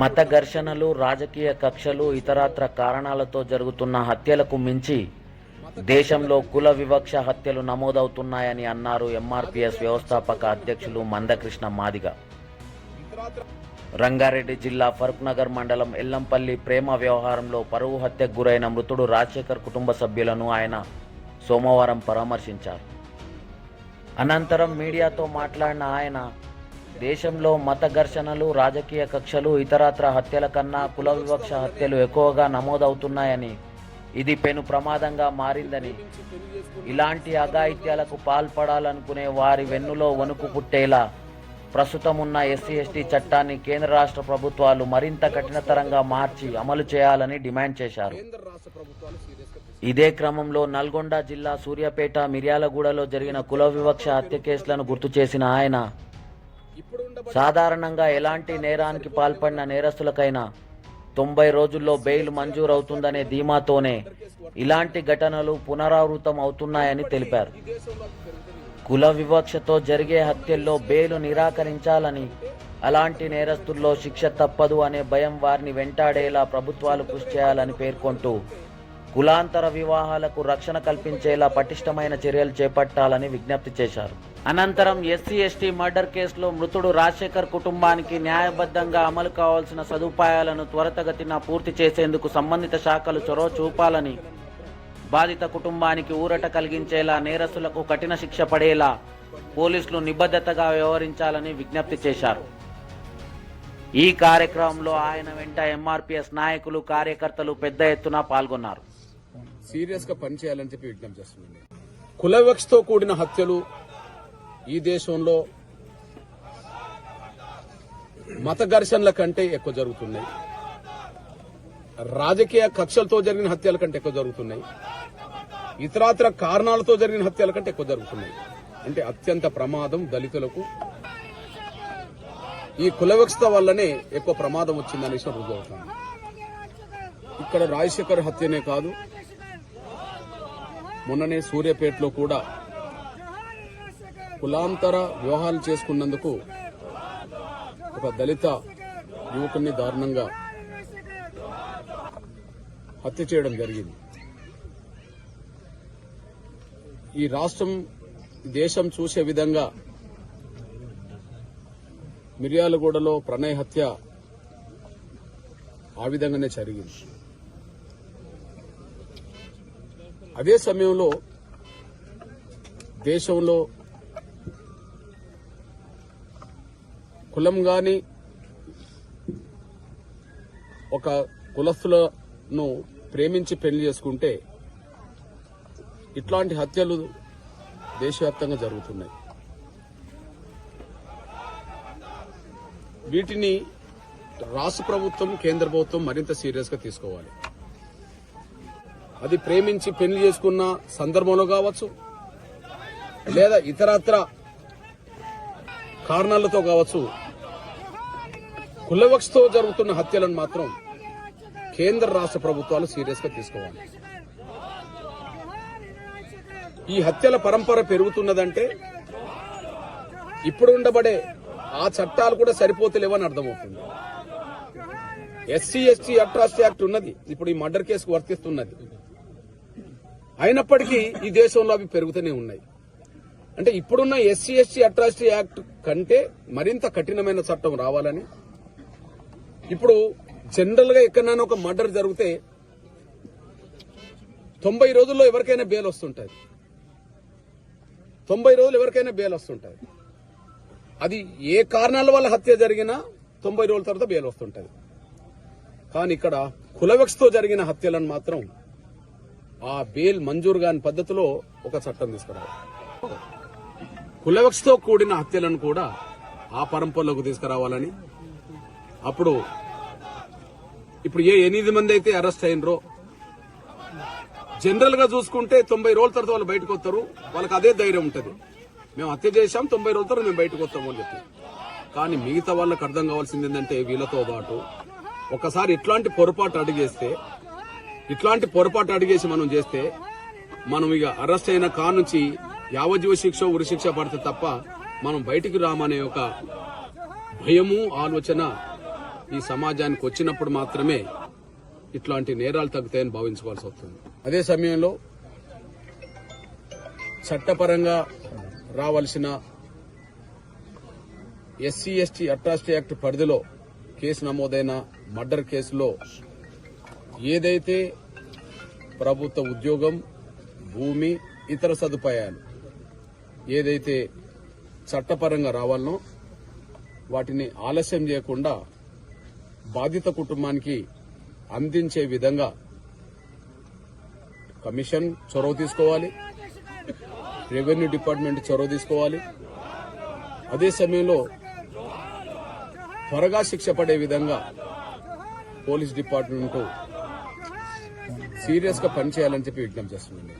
మత ఘర్షణలు రాజకీయ కక్షలు ఇతరత్ర కారణాలతో జరుగుతున్న హత్యలకు మించి దేశంలో కుల వివక్ష హత్యలు నమోదవుతున్నాయని అన్నారు ఎంఆర్పిఎస్ వ్యవస్థాపక అధ్యక్షులు మందకృష్ణ మాదిగ. రంగారెడ్డి జిల్లా ఫరూక్నగర్ మండలం ఎల్లంపల్లి ప్రేమ వ్యవహారంలో పరువు హత్యకు గురైన మృతుడు రాజశేఖర్ కుటుంబ సభ్యులను ఆయన సోమవారం పరామర్శించారు. అనంతరం మీడియాతో మాట్లాడిన ఆయన దేశంలో మత ఘర్షణలు రాజకీయ కక్షలు ఇతరత్ర హత్యల కన్నా కుల వివక్ష హత్యలు ఎక్కువగా నమోదవుతున్నాయని ఇది పెను ప్రమాదంగా మారిందని. ఇలాంటి అఘాయిత్యాలకు పాల్పడాలనుకునే వారి వెన్నులో వణుకు పుట్టేలా ప్రస్తుతం ఉన్న ఎస్సీ ఎస్టీ చట్టాన్ని కేంద్ర రాష్ట్ర ప్రభుత్వాలు మరింత కఠినతరంగా మార్చి అమలు చేయాలని డిమాండ్ చేశారు. ఇదే క్రమంలో నల్గొండ జిల్లా సూర్యాపేట మిర్యాలగూడలో జరిగిన కుల వివక్ష హత్య కేసులను గుర్తు చేసిన ఆయన సాధారణంగా ఎలాంటి నేరానికి పాల్పడిన నేరస్తులకైనా తొంభై రోజుల్లో బెయిల్ మంజూరవుతుందనే ధీమాతోనే ఇలాంటి ఘటనలు పునరావృతం అవుతున్నాయని తెలిపారు. కుల వివక్షతో జరిగే హత్యల్లో బెయిలు నిరాకరించాలని అలాంటి నేరస్తుల్లో శిక్ష తప్పదు అనే భయం వారిని వెంటాడేలా ప్రభుత్వాలు కృషి చేయాలని పేర్కొంటూ కులాంతర వివాహాలకు రక్షణ కల్పించేలా పటిష్టమైన చర్యలు చేపట్టాలని విజ్ఞప్తి చేశారు. అనంతరం ఎస్సీ ఎస్టీ మర్డర్ కేసులో మృతుడు రాజశేఖర్ కుటుంబానికి న్యాయబద్ధంగా అమలు కావాల్సిన సదుపాయాలను త్వరితగతిన పూర్తి చేసేందుకు సంబంధిత శాఖలు చొరవ చూపాలని బాధిత కుటుంబానికి ఊరట కలిగించేలా నేరస్తులకు కఠిన శిక్ష పడేలా పోలీసులు నిబద్ధతగా వ్యవహరించాలని విజ్ఞప్తి చేశారు. ఈ కార్యక్రమంలో ఆయన వెంట ఎంఆర్పిఎస్ నాయకులు కార్యకర్తలు పెద్ద ఎత్తున పాల్గొన్నారు. సీరియస్గా పనిచేయాలని చెప్పి విజ్ఞప్తి చేస్తున్నాను. కుల వివక్షతో కూడిన హత్యలు ఈ దేశంలో మత ఘర్షణల కంటే ఎక్కువ జరుగుతున్నాయి. రాజకీయ కక్షలతో జరిగిన హత్యల కంటే ఎక్కువ జరుగుతున్నాయి. ఇతరాతర కారణాలతో జరిగిన హత్యల కంటే ఎక్కువ జరుగుతున్నాయి. అంటే అత్యంత ప్రమాదం దళితులకు. ఈ కుల వ్యవస్థ వల్లనే ఎక్కువ ప్రమాదం వచ్చిందనే విషయం రుజువు అవుతుంది. ఇక్కడ రాజశేఖర్ హత్యనే కాదు. మొన్ననే సూర్యాపేటలో కూడా కులాంతర వివాహాలు చేసుకున్నందుకు ఒక దళిత యువకుని దారుణంగా హత్య చేయడం జరిగింది. ఈ రాష్ట్రం దేశం చూసే విధంగా మిర్యాలగూడలో ప్రణయ్ హత్య ఆ విధంగానే జరిగింది. అదే సమయంలో దేశంలో కులం గాని ఒక కులస్తులను ప్రేమించి పెళ్ళి చేసుకుంటే ఇట్లాంటి హత్యలు దేశవ్యాప్తంగా జరుగుతున్నాయి. వీటిని రాష్ట్ర ప్రభుత్వం కేంద్ర ప్రభుత్వం మరింత సీరియస్గా తీసుకోవాలి. అది ప్రేమించి పెళ్ళి చేసుకున్న సందర్భంలో కావచ్చు లేదా ఇతరత్ర కారణాలతో కావచ్చు కులవక్స్తో జరుగుతున్న హత్యలను మాత్రం కేంద్ర రాష్ట్ర ప్రభుత్వాలు సీరియస్గా తీసుకోవాలి. ఈ హత్యల పరంపర పెరుగుతున్నదంటే ఇప్పుడు ఉండబడే ఆ చట్టాలు కూడా సరిపోతలేవని అర్థమవుతుంది. ఎస్సీ ఎస్టీ అట్రాసిటీ యాక్ట్ ఉన్నది. ఇప్పుడు ఈ మర్డర్ కేసుకు వర్తిస్తున్నది. అయినప్పటికీ ఈ దేశంలో అవి పెరుగుతూనే ఉన్నాయి. అంటే ఇప్పుడున్న ఎస్సీ ఎస్టీ అట్రాసిటీ యాక్ట్ కంటే మరింత కఠినమైన చట్టం రావాలని ఇప్పుడు జనరల్గా ఎక్కడైనా ఒక మర్డర్ జరిగితే తొంభై రోజుల్లో ఎవరికైనా బెయిల్ వస్తుంటుంది తొంభై రోజులు ఎవరికైనా బెయిల్ వస్తుంటుంది అది ఏ కారణాల వల్ల హత్య జరిగినా తొంభై రోజుల తర్వాత బెయిల్ వస్తుంటుంది కానీ ఇక్కడ కులవెక్స్తో జరిగిన హత్యలను మాత్రం ఆ బెయిల్ మంజూరు కాని పద్ధతిలో ఒక చట్టం తీసుకురావాలి. కులవెక్స్తో కూడిన హత్యలను కూడా ఆ పరంపరలోకి తీసుకురావాలని అప్పుడు ఇప్పుడు ఏ ఎనిమిది మంది అయితే అరెస్ట్ అయినరో జనరల్గా చూసుకుంటే తొంభై రోజుల తర్వాత వాళ్ళు బయటకు వస్తారు. వాళ్ళకి అదే ధైర్యం ఉంటుంది. మేము హత్య చేశాం తొంభై రోజుల తర్వాత మేము బయటకు వస్తాము అని చెప్పి. కానీ మిగతా వాళ్ళకి అర్థం కావాల్సింది ఏంటంటే వీళ్ళతో పాటు ఒకసారి ఇట్లాంటి పొరపాటు అడిగేస్తే ఇట్లాంటి పొరపాటు అడిగేసి మనం చేస్తే మనం ఇక అరెస్ట్ అయిన కా నుంచి యావజ్జీవ శిక్ష ఉరి శిక్ష పడితే తప్ప మనం బయటికి రామనే ఒక భయము ఆలోచన ఈ సమాజానికి వచ్చినప్పుడు మాత్రమే ఇట్లాంటి నేరాలు తగ్గుతాయని భావించుకోవాల్సి వస్తుంది. అదే సమయంలో చట్టపరంగా రావాల్సిన ఎస్సీ ఎస్టీ అట్రాసిటీ యాక్ట్ పరిధిలో కేసు నమోదైన మర్డర్ కేసులో ఏదైతే ప్రభుత్వ ఉద్యోగం భూమి ఇతర సదుపాయాలు ఏదైతే చట్టపరంగా రావాలనో వాటిని ఆలస్యం చేయకుండా బాధిత కుటుంబానికి అందించే విధంగా కమిషన్ చొరవ తీసుకోవాలి. రెవెన్యూ డిపార్ట్మెంట్ చొరవ తీసుకోవాలి. అదే సమయంలో త్వరగా శిక్ష పడే విధంగా పోలీస్ డిపార్ట్మెంట్ సీరియస్గా పనిచేయాలని చెప్పి విజ్ఞప్తి చేస్తున్నాను.